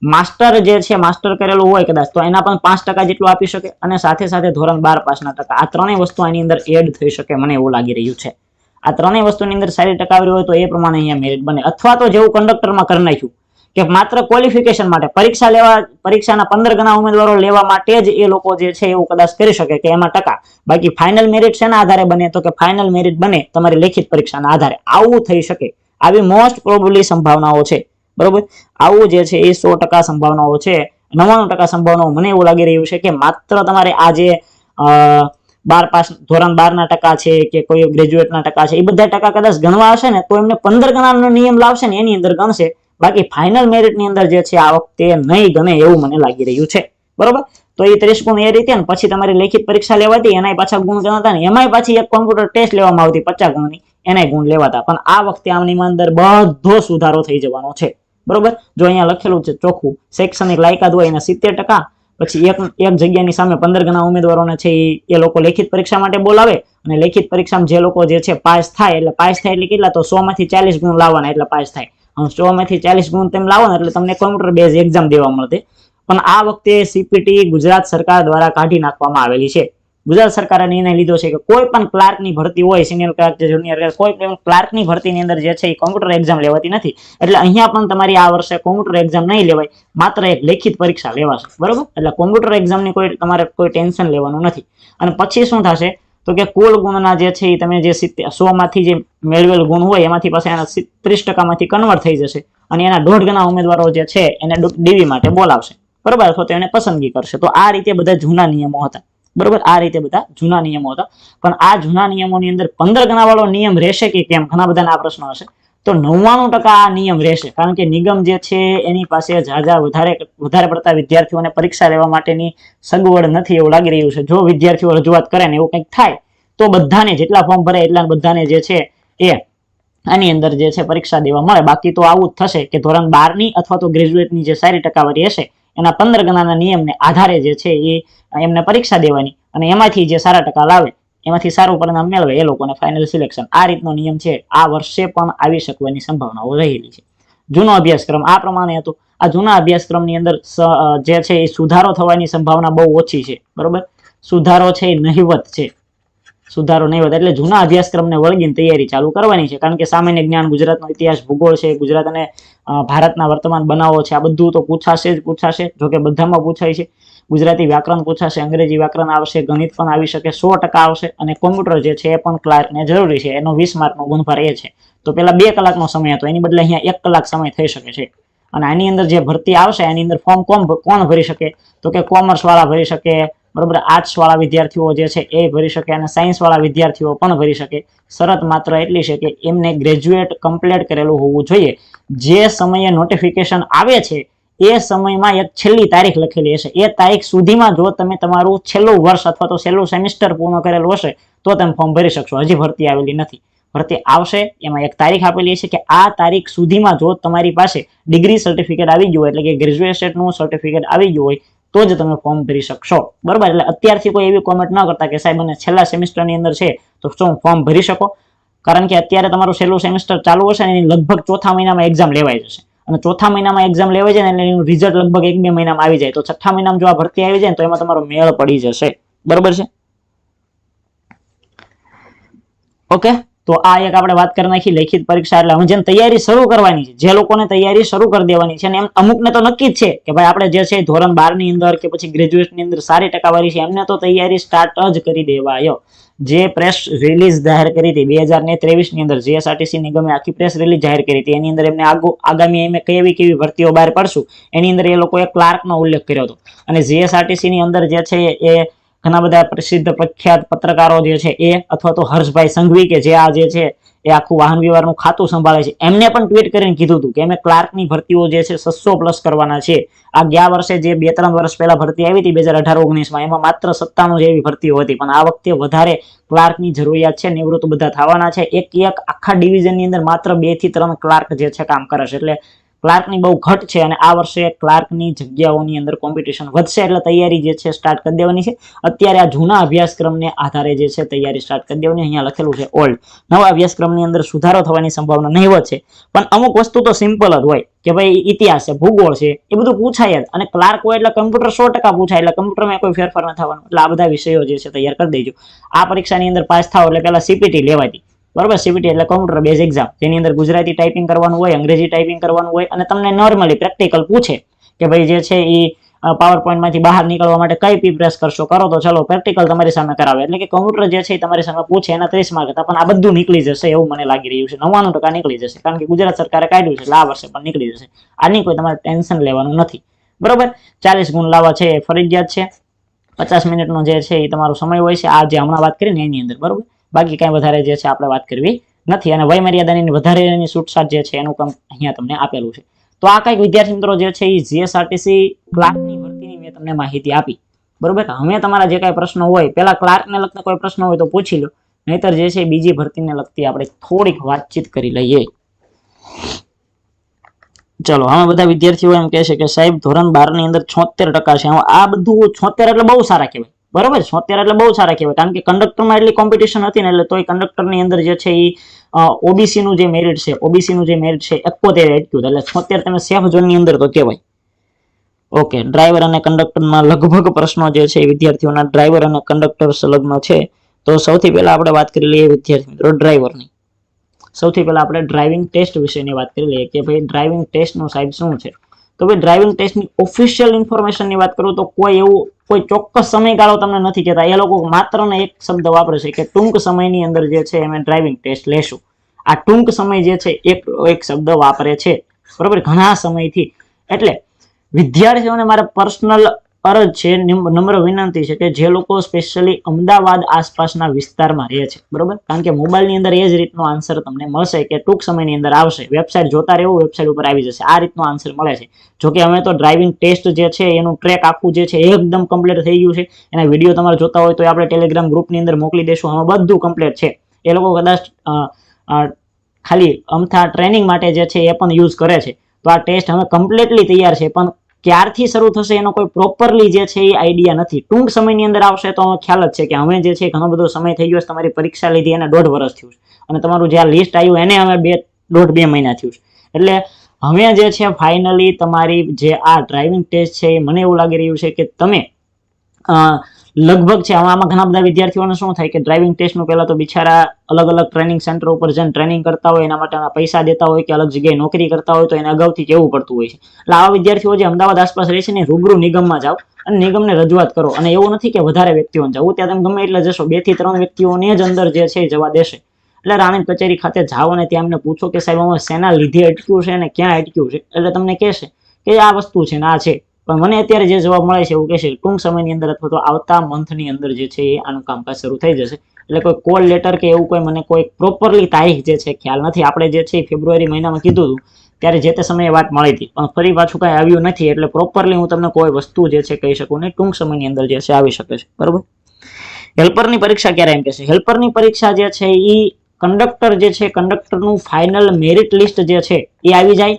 માસ્ટર જે છે, માસ્ટર કરેલું હોય કદાચ, તો એના પણ પાંચ ટકા જેટલું આપી શકે અને સાથે સાથે ધોરણ બાર પાસના ટકા. આ ત્રણેય વસ્તુ આની અંદર એડ થઈ શકે, મને એવું લાગી રહ્યું છે. આ ત્રણેય વસ્તુની અંદર સારી ટકાવારી હોય તો એ પ્રમાણે અહીંયા મેરિટ બને. અથવા તો જેવું કંડક્ટરમાં કરી નાખ્યું કે માત્ર ક્વોલિફિકેશન માટે પરીક્ષા લેવા પરીક્ષાના પંદર ગણા ઉમેદવારો લેવા માટે જ એ લોકો જે છે એવું કદાચ કરી શકે કે એમાં ટકા. બાકી ફાઇનલ મેરિટ શેના આધારે બને? તો કે ફાઇનલ મેરિટ બને તમારી લેખિત પરીક્ષાના આધારે. આવું થઈ શકે. આવી મોસ્ટ પ્રોબેબલી સંભાવનાઓ છે. બરોબર? આવું જે છે એ સો ટકા સંભાવનાઓ છે. નવ્વાણું ટકા સંભાવનાઓ મને એવું લાગી રહ્યું છે કે માત્ર તમારે આ જે અ, બાર પાસ ધોરણ બાર ના ટકા છે કે કોઈ ગ્રેજ્યુએટ ના ટકા છે, એ બધા ટકા કદાચ ગણવા હશે ને, તો એમને પંદર ગણાનો નિયમ લાવશે ને, એની અંદર ગણશે. બાકી ફાઇનલ મેરિટની અંદર જે છે, આ વખતે નહીં ગણે એવું મને લાગી રહ્યું છે. બરોબર? તો એ ત્રીસ એ રીતે ને, પછી તમારી લેખિત પરીક્ષા લેવાતી, એનાય પાછા ગુણ ગણાતા ને, એમાંય પાછી એક કોમ્પ્યુટર ટેસ્ટ લેવામાં આવતી, પચાસ ગુણની એને ગુણ લેવાતા. પણ આ વખતે આમની અંદર બધો સુધારો થઈ જવાનો છે. બરોબર? જો અહીંયા લખેલું છે ચોખ્ખું, શૈક્ષણિક લાયકાત હોય એના સિત્તેર ટકા પછી એક એક જગ્યાની સામે પંદર ગણા ઉમેદવારોને છે એ લોકો લેખિત પરીક્ષા માટે બોલાવે અને લેખિત પરીક્ષામાં જે લોકો જે છે પાસ થાય, એટલે પાસ થાય એટલે કેટલા? તો સો માંથી ચાલીસ ગુણ લાવવાના એટલે પાસ થાય. સો માંથી ચાલીસ ગુણ તેમ લાવવાના એટલે તમને કોમ્પ્યુટર બેઝ એક્ઝામ દેવા મળતી પણ આ વખતે સીપીટી ગુજરાત સરકાર દ્વારા કાઢી નાખવામાં આવેલી છે. ગુજરાત સરકારે નિર્ણય લીધો છે કે કોઈ પણ ક્લાર્કની ભરતી હોય સિનિયર ક્લાર્ક જુનિયર ક્લાર્ક, કોઈ પણ ક્લાર્કની ભરતીની અંદર જે છે એ કોમ્પ્યુટર એક્ઝામ લેવાતી નથી. એટલે અહીંયા પણ તમારી આ વર્ષે કોમ્પ્યુટર એક્ઝામ નહીં લેવાય, માત્ર એક લેખિત પરીક્ષા લેવાશે. બરોબર? એટલે કોમ્પ્યુટર એક્ઝામની કોઈ તમારે કોઈ ટેન્શન લેવાનું નથી. અને પછી શું થશે? તો કે કુલ ગુણના જે છે એ તમે જે સો માંથી જે મેળવેલ ગુણ હોય, એમાંથી પાછા એના ત્રીસ ટકામાંથી કન્વર્ટ થઈ જશે. અને એના દોઢ ગણા ઉમેદવારો જે છે એને ડીવી માટે બોલાવશે. બરોબર? અથવા તો એને પસંદગી કરશે. તો આ રીતે બધા જૂના નિયમો હતા. બરોબર? આ રીતે બધા જૂના નિયમો હતા. પણ આ જૂના નિયમોની અંદર પંદર ગણા વાળો નિયમ રહેશે કે કેમ? ઘણા બધાના આ પ્રશ્નો હશે. તો નવ્વાણું ટકા આ નિયમ રહેશે. કારણ કે નિગમ જે છે, એની પાસે ઝાઝા વધારે વધારે પડતા વિદ્યાર્થીઓને પરીક્ષા લેવા માટેની સગવડ નથી એવું લાગી રહ્યું છે. જો વિદ્યાર્થીઓ રજૂઆત કરે ને એવું કંઈક થાય, તો બધાને જેટલા ફોર્મ ભરે એટલા બધાને જે છે એ આની અંદર જે છે પરીક્ષા દેવા મળે. બાકી તો આવું જ થશે કે ધોરણ બારની અથવા તો ગ્રેજ્યુએટની જે સારી ટકાવારી હશે, એના પંદર ગણાના નિયમને આધારે જે છે એ એમને પરીક્ષા દેવાની અને એમાંથી જે સારા ટકા લાવે, એમાંથી સારું પરિણામ મેળવે એ લોકોને ફાઇનલ સિલેક્શન આ રીતનો નિયમ છે. આ વર્ષે પણ આવી શકવાની સંભાવનાઓ રહેલી છે. જૂનો અભ્યાસક્રમ આ પ્રમાણે હતો. આ જૂના અભ્યાસક્રમની અંદર જે છે એ સુધારો થવાની સંભાવના બહુ ઓછી છે. બરોબર? સુધારો છે એ નહિવત છે. સુધારો નહીં વધે એટલે જૂના અભ્યાસક્રમને વળગીને તૈયારી ચાલુ કરવાની છે. કારણ કે સામાન્ય જ્ઞાન, ગુજરાતનો ઇતિહાસ ભૂગોળ છે, ગુજરાત અને ભારતના વર્તમાન બનાવો છે, આ બધું તો પૂછાશે જ પૂછાશે, જોકે બધામાં પૂછાય છે. ગુજરાતી વ્યાકરણ પૂછાશે, અંગ્રેજી વ્યાકરણ આવશે, ગણિત પણ આવી શકે, સો ટકા આવશે અને કોમ્પ્યુટર જે છે એ પણ ક્લાર્કને જરૂરી છે. એનો વીસ માર્કનો ગુણભાર એ છે. તો પેલા બે કલાકનો સમય હતો, એની બદલે અહીંયા એક કલાક સમય થઈ શકે છે. અને આની અંદર જે ભરતી આવશે, એની અંદર ફોર્મ કોણ કોણ ભરી શકે? તો કે કોમર્સ વાળા ભરી શકે બરોબર? આર્ટ્સ વાળા વિદ્યાર્થીઓ જે છે એ ભરી શકે અને સાયન્સ વાળા વિદ્યાર્થીઓ પણ ભરી શકે. શરત માત્ર એટલી છે કે એમને ગ્રેજ્યુએટ કમ્પ્લીટ કરેલું હોવું જોઈએ. જે સમયે નોટિફિકેશન આવે છે, એ સમયમાં એક છેલ્લી તારીખ લખેલી હશે. એ તારીખ સુધીમાં જો તમે તમારું છેલ્લું વર્ષ અથવા તો છેલ્લું સેમિસ્ટર પૂર્ણ કરેલું હશે, તો તમે ફોર્મ ભરી શકશો. હજી ભરતી આવેલી નથી. ભરતી આવશે, એમાં એક તારીખ આપેલી છે કે આ તારીખ સુધીમાં જો તમારી પાસે ડિગ્રી સર્ટિફિકેટ આવી ગયું હોય, એટલે કે ગ્રેજ્યુએશનનું સર્ટિફિકેટ આવી ગયું હોય તો જ તમે ફોર્મ ભરી શકશો. બરાબર? એટલે અત્યારથી કોઈ એવી કોમેન્ટ ન કરતા કે, સાહેબ, મને છેલ્લા સેમિસ્ટરની અંદર છે, તો શું ફોર્મ ભરી શકો? કારણ કે અત્યારે તમારું છેલ્લું સેમિસ્ટર ચાલુ હશે ને, એની લગભગ ચોથા મહિનામાં એક્ઝામ લેવાઈ જશે. અને ચોથા મહિનામાં એક્ઝામ લેવાઈ જાય ને, એટલે એનું રિઝલ્ટ લગભગ એક બે મહિનામાં આવી જાય. તો છઠ્ઠા મહિનામાં જો આ ભરતી આવી જાય તો એમાં તમારો મેળ પડી જશે. બરોબર છે? ઓકે તો આ એક આપણે વાત કરી નાખી લેખિત પરીક્ષા એટલે જેને તૈયારી શરૂ કરવાની છે, જે લોકોને તૈયારી શરૂ કરી દેવાની છે એમ અમુકને તો નક્કી જ છે કે ભાઈ આપણે જે છે ધોરણ બારની અંદર કે પછી ગ્રેજ્યુએટની અંદર સારી ટકાવારી છે, એમને તો તૈયારી સ્ટાર્ટ જ કરી દેવાયો. જે પ્રેસ રિલીઝ જાહેર કરી હતી બે હજાર ને ત્રેવીસની અંદર જીએસઆરટીસી નિગમે આખી પ્રેસ રિલીઝ જાહેર કરી હતી, એની અંદર એમને આગુ, આગામી એમ કેવી કેવી ભરતીઓ બહાર પડશું, એની અંદર એ લોકોએ ક્લાર્કનો ઉલ્લેખ કર્યો હતો. અને જીએસઆરટીસી ની અંદર જે છે એ ઘણા બધા પ્રસિદ્ધ પ્રખ્યાત પત્રકારો જે છે એ અથવા તો હર્ષભાઈ સંઘવી કે જે આ જે છે એ આખું વાહન વ્યવહારનું ખાતું સંભાળે છે, એમને પણ ટ્વીટ કરીને કીધું હતું કે અમે ક્લાર્કની ભરતીઓ જે છે છસો પ્લસ કરવાના છે. આ ગયા વર્ષે જે બે ત્રણ વર્ષ પહેલા ભરતી આવી હતી બે હજાર અઢાર ઓગણીસમાં, એમાં માત્ર સત્તાણું જેવી ભરતીઓ હતી, પણ આ વખતે વધારે ક્લાર્કની જરૂરિયાત છે, નિવૃત્ત બધા થવાના છે. એક એક આખા ડિવિઝનની અંદર માત્ર બેથી ત્રણ ક્લાર્ક જે છે કામ કરે છે. એટલે ક્લાર્કની બહુ ઘટ છે અને આ વર્ષે ક્લાર્કની જગ્યાઓની અંદર કોમ્પિટિશન વધશે એટલે તૈયારી જે છે સ્ટાર્ટ કરી દેવાની છે. અત્યારે આ જૂના અભ્યાસક્રમને આધારે જે છે તૈયારી સ્ટાર્ટ કરી દેવાની. અહીંયા લખેલું છે ઓલ્ડ નવા અભ્યાસક્રમની અંદર સુધારો થવાની સંભાવના નહીવત છે. પણ અમુક વસ્તુ તો સિમ્પલ જ હોય કે ભાઈ ઇતિહાસ છે, ભૂગોળ છે, એ બધું પૂછાય જ. અને ક્લાર્ક હોય એટલે કમ્પ્યુટર સો ટકા પૂછાય એટલે કમ્પ્યુટરમાં કોઈ ફેરફાર ન થવાનો. એટલે આ બધા વિષયો જે છે તૈયાર કરી દેજો. આ પરીક્ષાની અંદર પાસ થાવ એટલે પહેલાં સીપીટી લેવાતી બરોબર? સીપીટી એટલે કોમ્પ્યુટર બેઝ એક્ઝામ જેની અંદર ગુજરાતી ટાઈપિંગ કરવાનું હોય, અંગ્રેજી ટાઈપિંગ કરવાનું હોય અને તમને નોર્મલી પ્રેક્ટિકલ પૂછે કે ભાઈ જે છે એ પાવર પોઈન્ટમાંથી બહાર નીકળવા માટે કઈ પી કરશો? કરો તો ચલો પ્રેક્ટિકલ તમારી સામે કરાવે. એટલે કે કોમ્પ્યુટર જે છે એ તમારી સામે પૂછે એના ત્રીસ માર્ક પણ આ બધું નીકળી જશે એવું મને લાગી રહ્યું છે. નવ્વાણું ટકા નીકળી જશે. કારણ કે ગુજરાત સરકારે કાઢ્યું છે એટલે આ વર્ષે પણ નીકળી જશે. આની કોઈ તમારે ટેન્શન લેવાનું નથી. બરોબર? ચાલીસ ગુણ લાવવા છે એ ફરજિયાત છે. પચાસ મિનિટનો જે છે એ તમારો સમય હોય છે. આ જે હમણાં વાત કરીને એની અંદર. બરોબર? બાકી કાંઈ વધારે જે છે આપણે વાત કરવી નથી. અને વય મર્યાદાની વધારે છૂટછાટ જે છે એનું કામ અહીંયા તમને આપેલું છે. તો આ કંઈક વિદ્યાર્થી મિત્રો જે છે એ જીએસઆરટીસી ક્લાર્કની ભરતીની મેં તમને માહિતી આપી. બરોબર? હવે તમારા જે કાંઈ પ્રશ્નો હોય, પેલા ક્લાર્કને લગતા કોઈ પ્રશ્ન હોય તો પૂછી લો. નહીતર જે છે બીજી ભરતીને લગતી આપણે થોડીક વાતચીત કરી લઈએ. ચલો હવે બધા વિદ્યાર્થીઓ એમ કહે છે કે સાહેબ, ધોરણ બારની અંદર છોતેર ટકા છે. આ બધું છોતેર એટલે બહુ સારા કહેવાય. બરોબર છોતેર એટલે બહુ સારા કહેવાય. કારણ કે કંડક્ટરમાં એટલી કોમ્પિટિશન હતી ને એટલે તોય કંડક્ટરની અંદર જે છે એ ઓબીસી નું જે મેરિટ છે ઓબીસી નું જે મેરિટ છે, એકોતેર એટક્યું એટલે છોતેર તમે સેફ ઝોનની અંદર તો કહેવાય. ઓકે ડ્રાઈવર અને કંડક્ટરમાં લગભગ પ્રશ્નો જે છે વિદ્યાર્થીઓના ડ્રાઈવર અને કંડક્ટર સંલગ્ન છે. તો સૌથી પહેલા આપણે વાત કરી લઈએ વિદ્યાર્થી મિત્રો ડ્રાઈવરની સૌથી પહેલા આપણે ડ્રાઇવિંગ ટેસ્ટ વિશેની વાત કરી લઈએ કે ભાઈ ડ્રાઇવિંગ ટેસ્ટનું સાહેબ શું છે? તો ભાઈ ડ્રાઇવિંગ ટેસ્ટની ઓફિશિયલ ઇન્ફોર્મેશનની વાત કરું તો કોઈ એવું કોઈ ચોક્કસ સમયગાળો તમને નથી કહેતા. એ લોકો માત્ર ને એક શબ્દ વાપરે છે કે ટૂંક સમયની અંદર જે છે એમ ડ્રાઇવિંગ ટેસ્ટ લેશું. આ ટૂંક સમય જે છે એક એક શબ્દ વાપરે છે. બરોબર? ઘણા સમયથી. એટલે વિદ્યાર્થીઓને મારે પર્સનલ અરજ છે નિમ- નમ્ર વિનંતી છે કે જે લોકો સ્પેશિયલી અમદાવાદ આસપાસના વિસ્તારમાં રહે છે, બરોબર? કારણ કે મોબાઈલની અંદર એ જ રીતનો આન્સર તમને મળશે કે ટૂંક સમયની અંદર આવશે. વેબસાઇટ જોતા રહેવું વેબસાઇટ ઉપર આવી જશે. આ રીતનો આન્સર મળે છે. જોકે અમે તો ડ્રાઇવિંગ ટેસ્ટ જે છે, એનું ટ્રેક આખું જે છે એકદમ કમ્પ્લીટ થઈ ગયું છે. એના વીડિયો તમારે જોતા હોય તો આપણે ટેલિગ્રામ ગ્રુપની અંદર મોકલી દઈશું. આમાં બધું કમ્પ્લીટ છે. એ લોકો કદાચ ખાલી અમથા ટ્રેનિંગ માટે જે છે, એ પણ યુઝ કરે છે. તો આ ટેસ્ટ હવે કમ્પ્લીટલી તૈયાર છે. પણ ક્યારથી શરૂ થશે એનો કોઈ પ્રોપરલી જે છે એ આઈડિયા નથી. ટૂંક સમયની અંદર આવશે તો ખ્યાલ જ છે કે હવે જે છે ઘણો બધો સમય થઈ ગયો છે તમારી પરીક્ષા લીધી એને દોઢ વર્ષ થયું અને તમારું જે લિસ્ટ આવ્યું એને હવે બે દોઢ બે મહિના થયું એટલે હવે જે છે ફાઇનલી તમારી જે આ ડ્રાઇવિંગ ટેસ્ટ છે એ મને એવું લાગી રહ્યું છે કે તમે અ, લગભગ છે, આમાં ઘણા બધા વિદ્યાર્થીઓને શું થાય કે ડ્રાઇવિંગ ટેસ્ટનું પહેલાં તો બિચારા અલગ અલગ ટ્રેનિંગ સેન્ટર ઉપર જઈને ટ્રેનિંગ કરતા હોય, એના માટેના પૈસા દેતા હોય કે અલગ જગ્યાએ નોકરી કરતા હોય તો એને અગાઉથી કહેવું પડતું હોય છે. એટલે આવા વિદ્યાર્થીઓ જે અમદાવાદ આસપાસ રહે છે ને રૂબરૂ નિગમમાં જાઓ અને નિગમને રજૂઆત કરો. અને એવું નથી કે વધારે વ્યક્તિઓને જવું ત્યાં તમે ગમે એટલે જશો, બેથી ત્રણ વ્યક્તિઓને જ અંદર જે છે જવા દેશે. એટલે રાણી કચેરી ખાતે જાઓ અને ત્યાં એમને પૂછો કે સાહેબ અમે શેના લીધે અટક્યું છે અને ક્યાં અટક્યું છે? એટલે તમને કહેશે કે આ વસ્તુ છે ને આ છે. પણ મને અત્યારે જે જોવા મળે છે એવું કહે છે ટૂંક સમયની અંદર અથવા તો આવતા મંથની અંદર જે છે એ આનું કામકાજ શરૂ થઈ જશે. એટલે કોઈ કોલ લેટર કે એવું કોઈ મને કોઈ પ્રોપરલી તારીખ જે છે ખ્યાલ નથી. આપણે જે છે ફેબ્રુઆરી મહિનામાં કીધું હતું, ત્યારે જે તે સમયે વાત મળી હતી. પણ ફરી પાછું કાંઈ આવ્યું નથી, એટલે પ્રોપરલી હું તમને કોઈ વસ્તુ જે છે કહી શકું નહીં. ટૂંક સમયની અંદર જે છે આવી શકે છે. બરોબર? હેલ્પરની પરીક્ષા ક્યારે એમ કહેશે હેલ્પરની પરીક્ષા જે છે એ કંડક્ટર જે છે કંડક્ટરનું ફાઇનલ મેરિટ લિસ્ટ જે છે એ આવી જાય.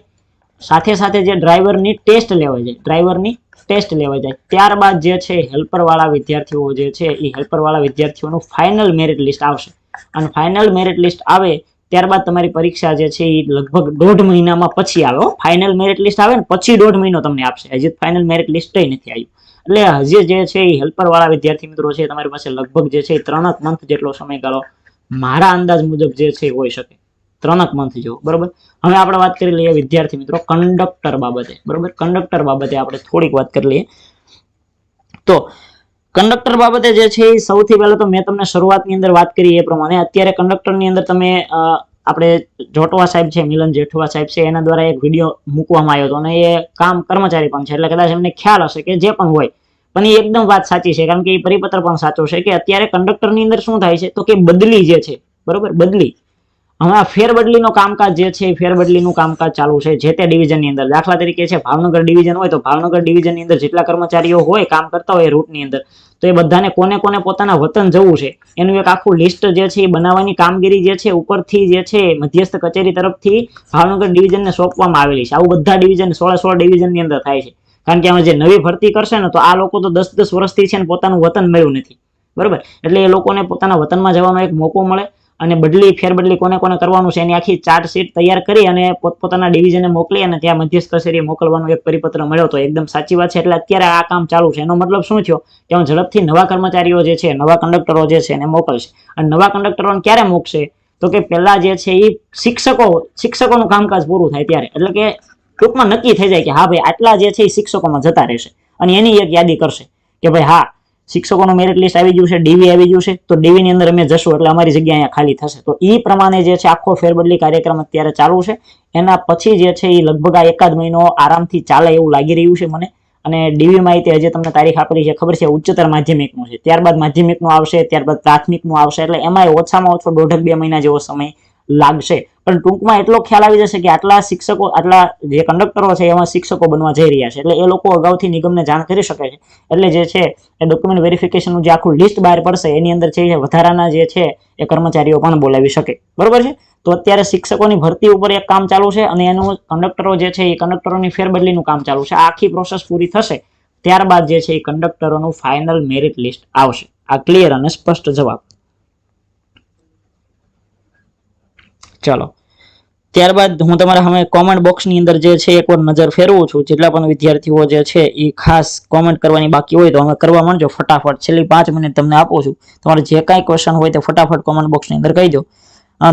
સાથે સાથે જે ડ્રાઈવરની ટેસ્ટ લેવાઈ જાય ડ્રાઈવરની ટેસ્ટ લેવાઈ જાય ત્યારબાદ જે છે, હેલ્પરવાળા વિદ્યાર્થીઓ જે છે એ હેલ્પરવાળા વિદ્યાર્થીઓનું ફાઇનલ મેરિટ લિસ્ટ આવશે. અને ફાઇનલ મેરિટ લિસ્ટ આવે, ત્યારબાદ તમારી પરીક્ષા જે છે એ લગભગ દોઢ મહિનામાં પછી આવે ફાઇનલ મેરિટ લિસ્ટ આવે ને પછી દોઢ મહિનો તમને આપશે. હજી ફાઇનલ મેરિટ લિસ્ટ નથી આવ્યું. એટલે હજી જે છે એ હેલ્પરવાળા વિદ્યાર્થી મિત્રો છે, તમારી પાસે લગભગ જે છે એ ત્રણ મંથ જેટલો સમયગાળો મારા અંદાજ મુજબ જે છે હોઈ શકે. ત્રણક મંથ જેવો, બરોબર? હવે આપણે વાત કરી લઈએ વિદ્યાર્થી મિત્રો કંડક્ટર બાબતે, બરોબર? કંડક્ટર બાબતે આપણે થોડીક વાત કરી લઈએ. તો કંડક્ટર બાબતે જે છે એ સૌથી પહેલા તો મેં તમને શરૂઆતની અંદર વાત કરી એ પ્રમાણે, અત્યારે કંડક્ટરની અંદર તમે આપણે જોટવા સાહેબ છે, મિલન જેઠવા સાહેબ છે, એના દ્વારા એક વીડિયો મૂકવામાં આવ્યો હતો અને એ કામ કર્મચારી પણ છે, એટલે કદાચ એમને ખ્યાલ હશે કે જે પણ હોય, પણ એ એકદમ વાત સાચી છે, કારણ કે એ પરિપત્ર પણ સાચો છે કે અત્યારે કંડક્ટરની અંદર શું થાય છે તો કે બદલી જે છે, બરોબર? બદલી. હમણાં ફેરબદલીનું કામકાજ જે છે એ ફેરબદલીનું કામકાજ ચાલુ છે, જે તે ડિવિઝનની અંદર દાખલા તરીકે છે, ભાવનગર ડિવિઝન હોય તો ભાવનગર ડિવિઝનની અંદર જેટલા કર્મચારીઓ હોય, કામ કરતા હોય રૂટની અંદર. તો એ બધાને કોને કોને પોતાના વતન જવું છે, એનું એક આખું લિસ્ટ જે છે એ બનાવવાની કામગીરી જે છે ઉપરથી જે છે મધ્યસ્થ કચેરી તરફથી ભાવનગર ડિવિઝનને સોંપવામાં આવેલી છે. આવું બધા ડિવિઝન સોળે સોળ ડિવિઝનની અંદર થાય છે. કારણ કે આમાં જે નવી ભરતી કરશે ને તો આ લોકો તો દસ દસ વર્ષથી છે ને પોતાનું વતન મળ્યું નથી. બરાબર? એટલે એ લોકોને પોતાના વતનમાં જવાનો એક મોકો મળે. અને બદલી, ફેરબદલી કોને કોને કરવાનું છે એની આખી ચાર્ટ શીટ તૈયાર કરી અને પોતપોતાના ડિવિઝને મોકલી અને ત્યાં મધ્યસ્થ કચેરીએ મોકલવાનો એક પરિપત્ર મળ્યો તો એકદમ સાચી વાત છે. એટલે અત્યારે આ કામ ચાલુ છે. એનો મતલબ શું થયો? કે ઝડપથી નવા કર્મચારીઓ જે છે, નવા કંડક્ટરો જે છે એને મોકલશે. અને નવા કંડક્ટરોને ક્યારે મોકશે? તો કે પહેલા જે છે એ શિક્ષકો, શિક્ષકોનું કામકાજ પૂરું થાય ત્યારે. એટલે કે ટૂંકમાં નક્કી થઈ જાય કે હા ભાઈ આટલા જે છે એ શિક્ષકોમાં જતા રહેશે અને એની એક યાદી કરશે કે ભાઈ હા શિક્ષકોનું મેરિટ લિસ્ટ આવી ગયું છે ડીવી આવી ગયું છે, તો ડીવીની અંદર અમે જશું, એટલે અમારી જગ્યા અહીંયા ખાલી થશે. તો એ પ્રમાણે જે છે આખો ફેરબદલી કાર્યક્રમ અત્યારે ચાલુ છે. એના પછી જે છે એ લગભગ આ એકાદ મહિનો આરામથી ચાલે એવું લાગી રહ્યું છે મને. અને ડીવીમાં તે હજી તમને તારીખ આપેલી છે, ખબર છે, ઉચ્ચતર માધ્યમિકનું છે. ત્યારબાદ માધ્યમિકનું આવશે, ત્યારબાદ પ્રાથમિકનું આવશે, એટલે એમાં ઓછામાં ઓછો દોઢક બે મહિના જેવો સમય લાગશે. પણ ટૂંકમાં એટલો ખ્યાલ આવી જશે કે આટલા શિક્ષકો, આટલા જે કંડક્ટરો છે, એમાં શિક્ષકો બનવા જઈ રહ્યા છે. એટલે એ લોકો અગાઉથી નિગમને જાણ કરી શકે છે. એટલે જે છે, એ ડોક્યુમેન્ટ વેરિફિકેશનનું જે આખું લિસ્ટ બહાર પડશે, એની અંદર છે, વધારાના જે છે, એ કર્મચારીઓ પણ બોલાવી શકે. બરોબર છે? તો અત્યારે શિક્ષકોની ભરતી ઉપર એક કામ ચાલુ છે અને એનું કંડક્ટરો જે છે, એ કંડક્ટરોની ફેરબદલીનું કામ ચાલુ છે. આખી પ્રોસેસ પૂરી થશે, ત્યારબાદ જે છે, એ કંડક્ટરોનું ફાઇનલ મેરિટ લિસ્ટ આવશે. આ ક્લિયર અને સ્પષ્ટ જવાબ. ચાલો. ત્યારબાદ હું તમારા હવે કોમેન્ટ બોક્સની અંદર જે છે એકવાર નજર ફેરવું છું. જેટલા પણ વિદ્યાર્થીઓ જે છે એ ખાસ કોમેન્ટ કરવાની બાકી હોય તો અમે કરવા માંડજો. ફટાફટ છેલ્લી પાંચ મિનિટ તમને આપું છું. તમારે જે કાંઈ ક્વેશ્ચન હોય તે ફટાફટ કોમેન્ટ બોક્સની અંદર કહી દો.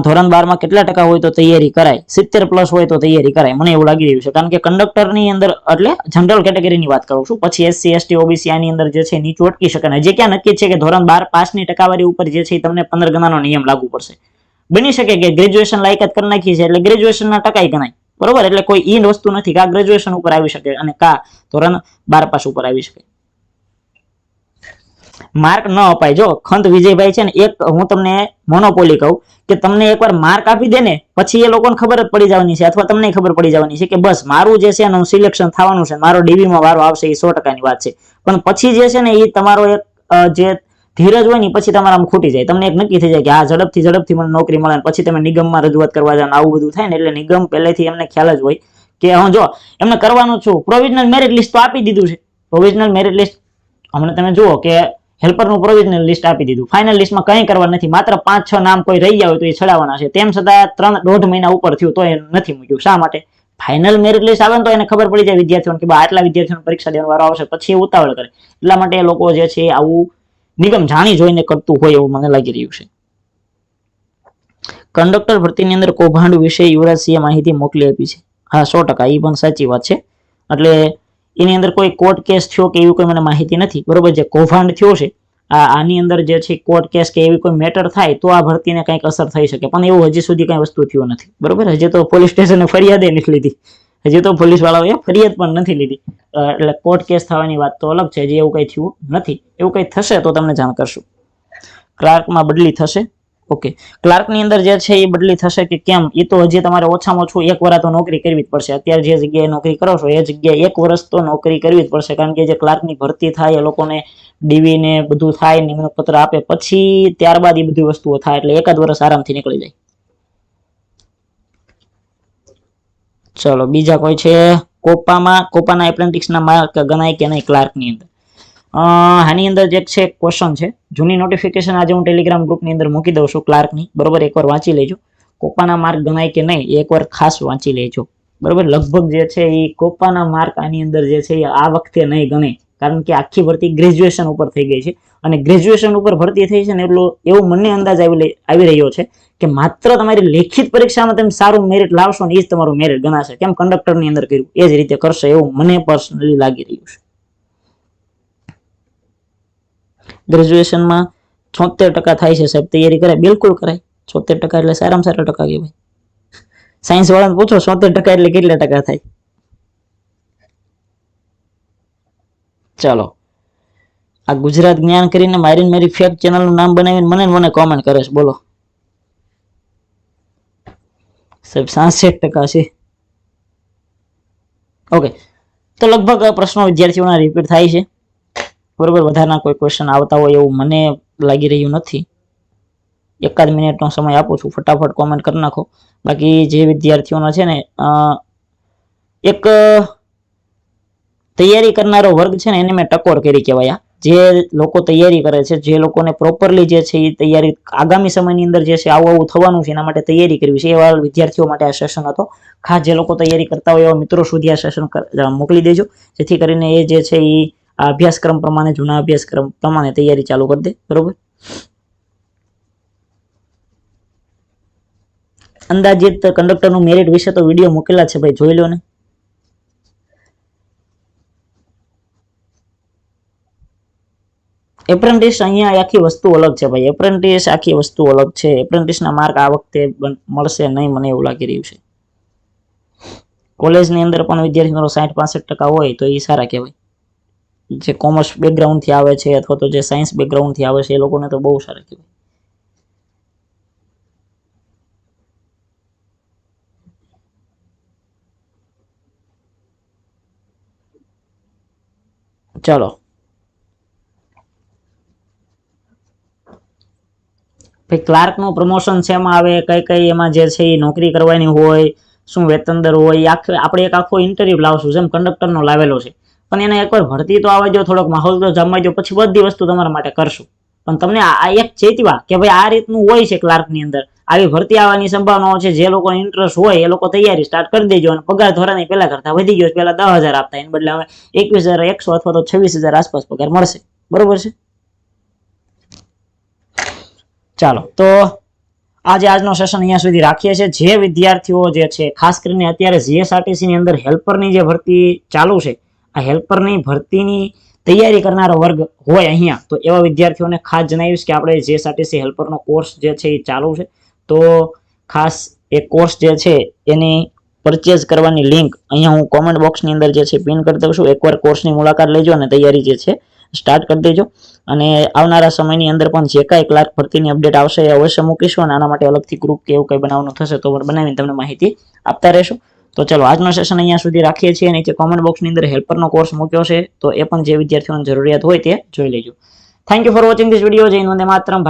ધોરણ બારમાં કેટલા ટકા હોય તો તૈયારી કરાય? સિત્તેર પ્લસ હોય તો તૈયારી કરાય. મને એવું લાગી રહ્યું છે. કારણ કે કંડક્ટરની અંદર એટલે જનરલ કેટેગરીની વાત કરું છું. પછી એસસી એસટી ઓબીસી આની અંદર જે છે નીચું અટકી શકે જે ક્યાં નક્કી છે કે ધોરણ બાર પાસની ટકાવારી ઉપર જે છે તમને પંદર ગણાનો નિયમ લાગુ પડશે. બની શકે કે ગ્રેજ્યુએશન લાયકાત કરી નાખી છે એટલે ગ્રેજ્યુએશનના ટકાઈ ગણાય. બરોબર? એટલે કોઈ ઈ વસ્તુ નથી કા ગ્રેજ્યુએશન ઉપર આવી શકે અને કા ધોરણ બાર પાસ ઉપર આવી શકે. માર્ક ન અપાય. જો, ખંત વિજયભાઈ છે ને, એક હું તમને મોનોપોલી કહું કે તમને એકવાર માર્ક આપી દે ને, પછી એ લોકોને ખબર પડી જવાની છે અથવા તમને ખબર પડી જવાની છે કે બસ મારું જે છે એનું સિલેક્શન થવાનું છે, મારો ડીવીમાં વારો આવશે એ સો ટકાની વાત છે. પણ પછી જે છે ને એ તમારો એક જે ધીરજ હોય ને પછી તમારા ખૂટી જાય. તમને એક નક્કી થઈ જાય કે આ ઝડપથી ઝડપથી મને નોકરી મળે પછી તમે નિગમમાં રજૂઆત કરવા જાવ આવું બધું થાય ને એટલે નિગમ પહેલેથી એમને ખ્યાલ જ હોય કે, હું, જો, એમને કરવાનું છું. પ્રોવિઝનલ મેરિટ લિસ્ટ તો આપી દીધું છે. પ્રોવિઝનલ મેરિટ લિસ્ટ હમણાં તમે જુઓ કે હેલ્પરનું પ્રોવિઝનલ લિસ્ટ આપી દીધું. ફાઇનલ લિસ્ટમાં કંઈ કરવા નથી. માત્ર પાંચ, છ નામ કોઈ રહી ગયા હોય તો એ છડાવવાના છે. તેમ છતાં ત્રણ દોઢ મહિના ઉપર થયું તો એ નથી મૂક્યું. શા માટે? ફાઇનલ મેરિટ લિસ્ટ આવે તો એને ખબર પડી જાય વિદ્યાર્થીઓને કે આટલા વિદ્યાર્થીઓને પરીક્ષા દેવાનો વારો આવશે, પછી ઉતાવળ કરે. એટલા માટે લોકો જે છે આવું નિગમ જાણી જોઈને કરતું હોય એવું મને લાગી રહ્યું છે. કંડક્ટર ભરતીની અંદર કૌભાંડ વિશે યુવરાજસિંહે માહિતી મોકલી આપી છે. હા, સો ટકા એ પણ સાચી વાત છે. એટલે એની અંદર કોઈ કોર્ટ કેસ થયો કે એવી કોઈ મને માહિતી નથી. બરોબર જે કૌભાંડ થયો છે. આ આની અંદર જે છે, કોર્ટ કેસ કે એવી કોઈ મેટર થાય તો આ ભરતીને કંઈક અસર થઈ શકે. પણ એવું હજી સુધી કંઈ વસ્તુ થયું નથી. બરોબર, હજી તો પોલીસ સ્ટેશને ફરિયાદે નથી લીધી હજી તો પોલીસ વાળાઓએ ફરિયાદ પણ નથી લીધી. એટલે કોર્ટ કેસ થવાની વાત તો અલગ છે, હજી એવું કંઈ થયું નથી. એવું કંઈ થશે તો તમને જાણ કરશું. ક્લાર્કમાં બદલી થશે? ઓકે ક્લાર્કની અંદર જે છે એ બદલી થશે કે કેમ? એ તો હજી તમારે ઓછામાં ઓછું એક વાર તો નોકરી કરવી જ પડશે. અત્યારે જે જગ્યાએ નોકરી કરો છો, એ જગ્યાએ એક વર્ષ તો નોકરી કરવી જ પડશે. કારણ કે જે ક્લાર્કની ભરતી થાય, એ લોકોને ડીવી ને બધું થાય નિમણૂક પત્ર આપે પછી ત્યારબાદ એ બધી વસ્તુઓ થાય. એટલે એકાદ વર્ષ આરામથી નીકળી જાય. ચલો, બીજા કોઈ છે? કોપામાં, કોપાના એપ્રેન્ટિક્સના માર્ક ગણાય કે નહીં ક્લાર્કની અંદર? આની અંદર જે છે ક્વેશ્ચન છે. જૂની નોટિફિકેશન આજે હું ટેલિગ્રામ ગ્રુપની અંદર મૂકી દઉં છું ક્લાર્કની. બરોબર, એકવાર વાંચી લેજો. કોપાના માર્ક ગણાય કે નહીં, એકવાર ખાસ વાંચી લેજો. બરોબર, લગભગ જે છે એ કોપાના માર્ક આની અંદર જે છે એ આ વખતે નહીં ગણે. કારણ કે આખી ભરતી ગ્રેજ્યુએશન ઉપર થઈ ગઈ છે. અને ગ્રેજ્યુએશન ઉપર ભરતી થઈ છે ને એટલો એવો મને અંદાજ આવી આવી રહ્યો છે કે માત્ર તમારી લેખિત પરીક્ષામાં તમે સારું મેરિટ લાવશો ને એ જ તમારું મેરિટ ગણાશે. કેમ કંડક્ટરની અંદર કર્યું? એ જ રીતે કરશે એવું મને પર્સનલી લાગી રહ્યું છે. ગ્રેજ્યુએશનમાં છોતેર ટકા થાય છે સાહેબ. તૈયારી કરાય? બિલકુલ કરાય. છોતેર ટકા એટલે સારામાં સારા ટકા કહેવાય. સાયન્સ વાળાને પૂછો, છોતેર ટકા એટલે કેટલા ટકા થાય? ચાલો. આ ગુજરાત જ્ઞાન કરીને મારીને મારી ફેક ચેનલનું નામ બનાવીને મને મને કોમેન્ટ કરે છે. બોલો. સાહેબ, સાસઠ ટકા છે. ઓકે તો લગભગ પ્રશ્નો વિદ્યાર્થીઓના રિપીટ થાય છે. બરોબર વધારના કોઈ ક્વેશ્ચન આવતા હોય એવું મને લાગી રહ્યું નથી. એકાદ મિનિટનો સમય આપું છું, ફટાફટ કોમેન્ટ કરી નાખો. બાકી જે વિદ્યાર્થીઓના છે ને એક તૈયારી કરનારો વર્ગ છે ને, એને મેં ટકોર કરી કહેવાય આ. જે લોકો તૈયારી કરે છે, જે લોકોને પ્રોપરલી જે છે એ તૈયારી આગામી સમયની અંદર જે છે આવું આવું થવાનું છે, એના માટે તૈયારી કરવી છે. એવા વિદ્યાર્થીઓ માટે આ સેશન હતો. ખાસ જે લોકો તૈયારી કરતા હોય એવા મિત્રો સુધી આ સેશન મોકલી દેજો. જેથી કરીને એ જે છે એ અભ્યાસક્રમ પ્રમાણે, જૂના અભ્યાસક્રમ પ્રમાણે તૈયારી ચાલુ કરી દે. બરોબર? અંદાજિત કંડક્ટરનું મેરિટ વિશે તો વીડિયો મૂકેલા છે ભાઈ, જોઈ લો ને. એપ્રેન્ટિસ અહીંયા આખી વસ્તુ અલગ છે ભાઈ. એપ્રેન્ટિસ આખી વસ્તુ અલગ છે. એપ્રેન્ટિસના માર્ક આ વખતે મળશે નહીં મને એવું લાગી રહ્યું છે. કોલેજની અંદર પણ વિદ્યાર્થીનો સાઠ પાસઠ ટકા હોય તો એ સારા કહેવાય. જે કોમર્સ બેકગ્રાઉન્ડથી આવે છે અથવા તો જે સાયન્સ બેકગ્રાઉન્ડથી આવે છે એ લોકોને તો બહુ સારા કહેવાય. ચલો. ભાઈ ક્લાર્કનું પ્રમોશન શેમાં આવે, કઈ કઈ એમાં જે છે એ નોકરી કરવાની હોય, શું વેતન દર હોય આખે, આપણે એક આખો ઇન્ટરવ્યુ લાવશું, જેમ કંડક્ટરનો લાવેલો છે. પણ એને એકવાર ભરતી તો આવવા દો, થોડોક માહોલ તો જમવા દો, પછી બધી વસ્તુ તમારા માટે કરશું. પણ તમને આ એક ચેતવા કે ભાઈ આ રીતનું હોય છે ક્લાર્કની અંદર. આવી ભરતી આવવાની સંભાવનાઓ છે, જે લોકો ઇન્ટરેસ્ટ હોય, એ લોકો તૈયારી સ્ટાર્ટ કરી દેજો અને પગાર ધોરણે પહેલા કરતા વધી ગયો છે. પહેલા દસ હજાર આપતા, એને બદલે હવે એકવીસ હજાર એકસો અથવા તો છવ્વીસ હજાર આસપાસ પગાર મળશે. બરોબર છે? ચાલો, તો આજે આજનો સેશન અહીંયા સુધી રાખીએ છીએ. જે વિદ્યાર્થીઓ જે છે, ખાસ કરીને અત્યારે જીએસઆરટીસીની અંદર હેલ્પરની જે ભરતી ચાલુ છે, આ હેલ્પરની ભરતીની તૈયારી કરનારો વર્ગ હોય અહીંયા, તો એવા વિદ્યાર્થીઓને ખાસ જણાવીશ કે આપણે જીએસઆરટીસી હેલ્પરનો કોર્સ જે છે એ ચાલુ છે. તો ખાસ એ કોર્સ જે છે, એની પરચેઝ કરવાની લિંક અહીંયા હું કોમેન્ટ બોક્સની અંદર જે છે પિન કરી દઉં છું. એકવાર કોર્સની મુલાકાત લેજો અને તૈયારી જે છે સ્ટાર્ટ કરી દેજો. અને આવનારા સમયની અંદર પણ જે કાંઈ ક્લાર્ક ભરતીની અપડેટ આવશે એ અવશ્ય મૂકીશું અને આના માટે અલગથી ગ્રુપ કે એવું કંઈ બનાવવાનું થશે તો પણ બનાવીને તમને માહિતી આપતા રહેશું. તો ચલો, આજનો સેશન અહીંયા સુધી રાખીએ છીએ. નીચે કોમેન્ટ બોક્સની અંદર હેલ્પરનો કોર્સ મૂક્યો છે. તો એ પણ જે વિદ્યાર્થીઓને જરૂરિયાત હોય તે જોઈ લેજો. Thank you for watching this video જય વંદે માતરમ. ભારત